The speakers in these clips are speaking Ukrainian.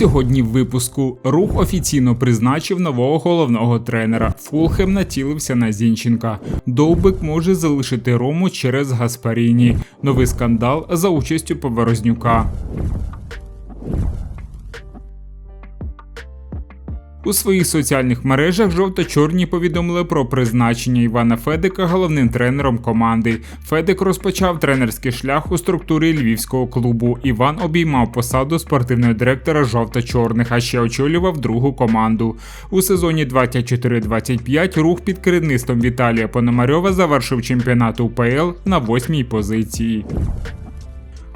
Сьогодні в випуску рух офіційно призначив нового головного тренера. Фулхем націлився на Зінченка. Довбик може залишити Рому через Гаспаріні. Новий скандал за участю Поворознюка. У своїх соціальних мережах жовто-чорні повідомили про призначення Івана Федика головним тренером команди. Федик розпочав тренерський шлях у структурі львівського клубу. Іван обіймав посаду спортивного директора жовто-чорних, а ще очолював другу команду. У сезоні 24-25 рух під керівництвом Віталія Пономарьова завершив чемпіонат УПЛ на восьмій позиції.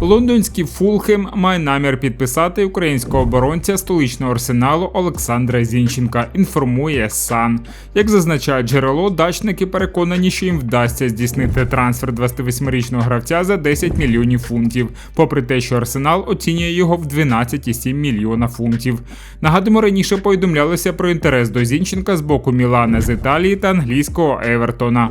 Лондонський Фулхем має намір підписати українського оборонця столичного арсеналу Олександра Зінченка. Інформує Сан. Як зазначає джерело, дачники переконані, що їм вдасться здійснити трансфер 28-річного гравця за 10 мільйонів фунтів, попри те, що арсенал оцінює його в 12,7 мільйона фунтів. Нагадуємо, раніше повідомлялося про інтерес до Зінченка з боку Мілана з Італії та англійського Евертона.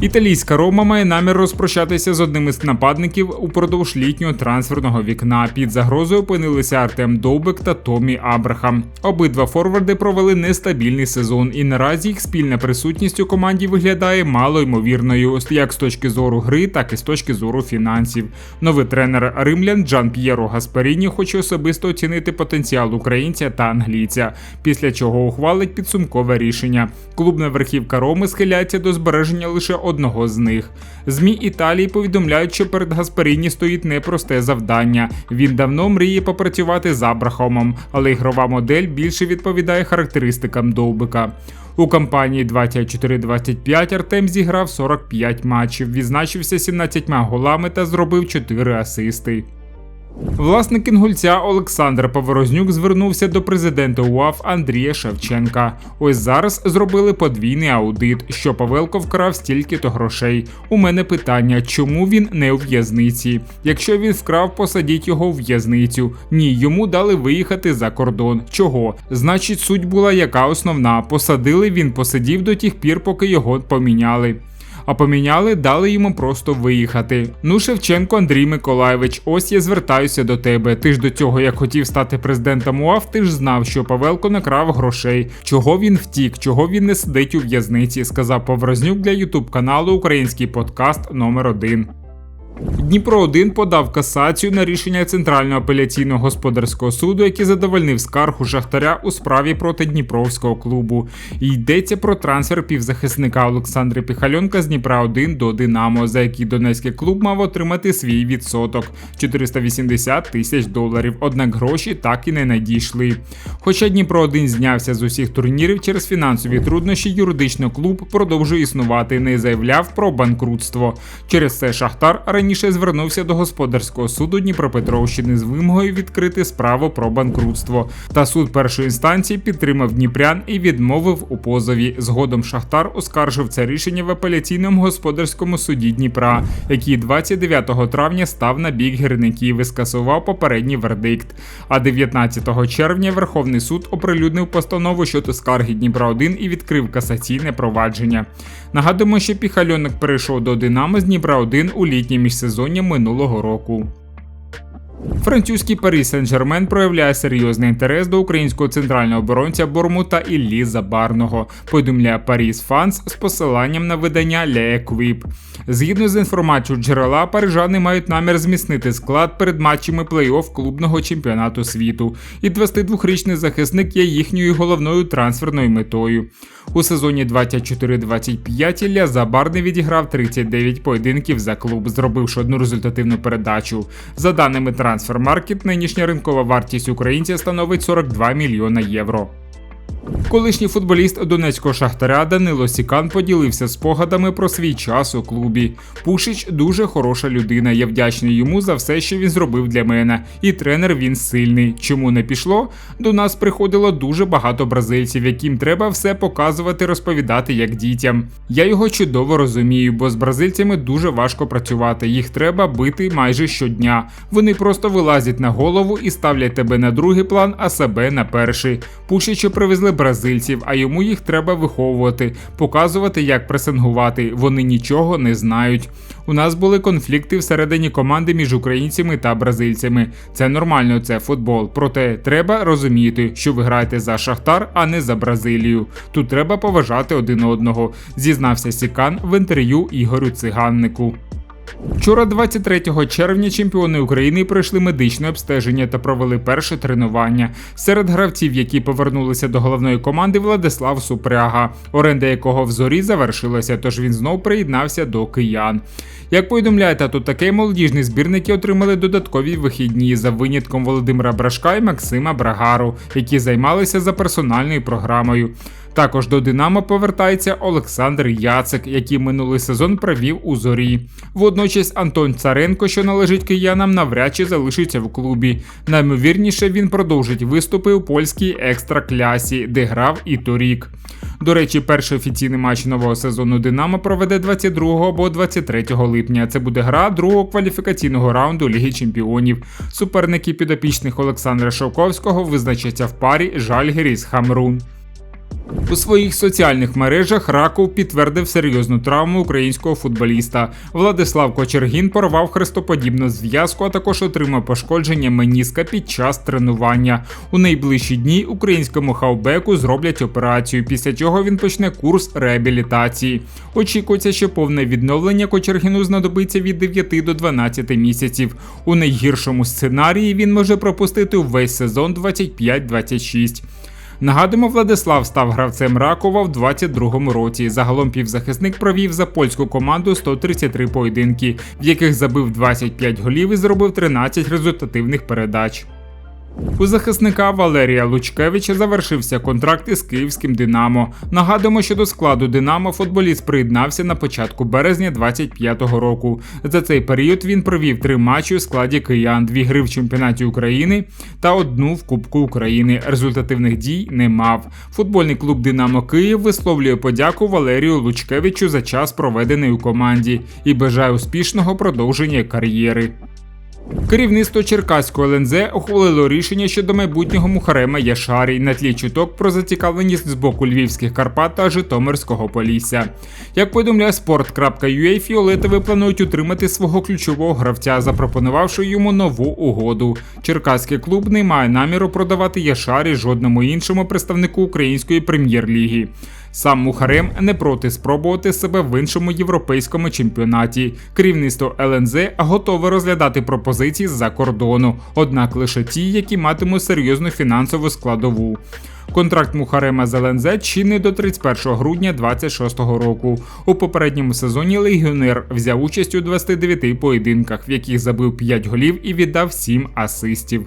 Італійська Рома має намір розпрощатися з одним із нападників упродовж літнього трансферного вікна. Під загрозою опинилися Артем Довбик та Томі Абрахам. Обидва форварди провели нестабільний сезон, і наразі їх спільна присутність у команді виглядає мало ймовірною, як з точки зору гри, так і з точки зору фінансів. Новий тренер римлян Джан П'єро Гасперіні хоче особисто оцінити потенціал українця та англійця, після чого ухвалить підсумкове рішення. Клубна верхівка Роми схиляється до збереження лише одного з них. Змі Італії повідомляють, що перед Гасперіні стоїть непросте завдання. Він давно мріє попрацювати з Абрахомом, але ігрова модель більше відповідає характеристикам довбика. У кампанії 24-25 Артем зіграв 45 матчів, відзначився 17 голами та зробив 4 асисти. Власник інгульця Олександр Поворознюк звернувся до президента УАФ Андрія Шевченка. Ось зараз зробили подвійний аудит, що Павелко вкрав стільки-то грошей. У мене питання, чому він не у в'язниці? Якщо він вкрав, посадіть його у в'язницю. Ні, йому дали виїхати за кордон. Чого? Значить, суть була яка основна. Посадили він посидів до тих пір, поки його поміняли а поміняли, дали йому просто виїхати. Ну, Шевченко Андрій Миколаєвич, ось я звертаюся до тебе. Ти ж до цього, як хотів стати президентом УАФ, ти ж знав, що Павелко накрав грошей. Чого він втік, чого він не сидить у в'язниці, сказав Поврознюк для ютуб каналу Український подкаст номер 1 Дніпро 1 подав касацію на рішення Центрального апеляційного господарського суду, який задовольнив скаргу Шахтаря у справі проти Дніпровського клубу. Йдеться про трансфер півзахисника Олександра Піхальонка з Дніпра 1 до Динамо, за який Донецький клуб мав отримати свій відсоток 480 тисяч доларів. Однак гроші так і не надійшли. Хоча Дніпро 1 знявся з усіх турнірів через фінансові труднощі, юридично клуб продовжує існувати, не заявляв про банкрутство. Через це Шахтар раніше раніше звернувся до господарського суду Дніпропетровщини з вимогою відкрити справу про банкрутство. Та суд першої інстанції підтримав Дніпрян і відмовив у позові. Згодом Шахтар оскаржив це рішення в апеляційному господарському суді Дніпра, який 29 травня став на бік гірників і скасував попередній вердикт. А 19 червня Верховний суд оприлюднив постанову щодо скарги Дніпра 1 і відкрив касаційне провадження. Нагадуємо, що Піхальонок перейшов до Динамо з Дніпра 1 у літній міжсезоння минулого року. Французький Парі Сен-Жермен проявляє серйозний інтерес до українського центрального оборонця Бормута Іллі Забарного. Повідомляє Паріс Фанс з посиланням на видання Le Equipe. Згідно з інформацією джерела, парижани мають намір зміцнити склад перед матчами плей-офф клубного чемпіонату світу. І 22-річний захисник є їхньою головною трансферною метою. У сезоні 24-25 Ілля Забарний відіграв 39 поєдинків за клуб, зробивши одну результативну передачу. За даними Transfermarkt, нинішня ринкова вартість українця становить 42 мільйона євро. Колишній футболіст донецького шахтаря Данило Сікан поділився спогадами про свій час у клубі. Пушич дуже хороша людина. Я вдячний йому за все, що він зробив для мене. І тренер він сильний. Чому не пішло? До нас приходило дуже багато бразильців, яким треба все показувати, розповідати як дітям. Я його чудово розумію, бо з бразильцями дуже важко працювати. Їх треба бити майже щодня. Вони просто вилазять на голову і ставлять тебе на другий план, а себе на перший. Пушичу привезли бразильців, а йому їх треба виховувати, показувати, як пресингувати. Вони нічого не знають. У нас були конфлікти всередині команди між українцями та бразильцями. Це нормально, це футбол. Проте треба розуміти, що ви граєте за Шахтар, а не за Бразилію. Тут треба поважати один одного, зізнався Сікан в інтерв'ю Ігорю Циганнику. Вчора, 23 червня, чемпіони України пройшли медичне обстеження та провели перше тренування. Серед гравців, які повернулися до головної команди, Владислав Супряга, оренда якого в зорі завершилася, тож він знов приєднався до киян. Як повідомляє тату таке, молодіжні збірники отримали додаткові вихідні за винятком Володимира Брашка і Максима Брагару, які займалися за персональною програмою. Також до Динамо повертається Олександр Яцик, який минулий сезон провів у зорі. Водночас Антон Царенко, що належить киянам, навряд чи залишиться в клубі. Наймовірніше він продовжить виступи у польській екстраклясі, де грав і торік. До речі, перший офіційний матч нового сезону Динамо проведе 22 або 23 липня. Це буде гра другого кваліфікаційного раунду Ліги Чемпіонів. Суперники підопічних Олександра Шовковського визначаться в парі Жальгіріс Хамрун. У своїх соціальних мережах Раков підтвердив серйозну травму українського футболіста. Владислав Кочергін порвав хрестоподібну зв'язку, а також отримав пошкодження меніска під час тренування. У найближчі дні українському хавбеку зроблять операцію, після чого він почне курс реабілітації. Очікується, що повне відновлення Кочергіну знадобиться від 9 до 12 місяців. У найгіршому сценарії він може пропустити увесь сезон 25-26. Нагадуємо, Владислав став гравцем Ракова в 22-му році. Загалом півзахисник провів за польську команду 133 поєдинки, в яких забив 25 голів і зробив 13 результативних передач. У захисника Валерія Лучкевича завершився контракт із київським Динамо. Нагадуємо, що до складу Динамо футболіст приєднався на початку березня 25-го року. За цей період він провів три матчі у складі киян, дві гри в чемпіонаті України та одну в Кубку України. Результативних дій не мав. Футбольний клуб Динамо Київ висловлює подяку Валерію Лучкевичу за час проведений у команді і бажає успішного продовження кар'єри. Керівництво Черкаського ЛНЗ ухвалило рішення щодо майбутнього Мухарема Яшарі на тлі чуток про зацікавленість з боку львівських Карпат та Житомирського Полісся. Як повідомляє sport.ua, Фіолетови планують утримати свого ключового гравця, запропонувавши йому нову угоду. Черкаський клуб не має наміру продавати Яшарі жодному іншому представнику української прем'єр-ліги. Сам Мухарем не проти спробувати себе в іншому європейському чемпіонаті. Керівництво ЛНЗ готове розглядати пропозиції з-за кордону, однак лише ті, які матимуть серйозну фінансову складову. Контракт Мухарема з ЛНЗ чинний до 31 грудня 2026 року. У попередньому сезоні легіонер взяв участь у 29 поєдинках, в яких забив 5 голів і віддав 7 асистів.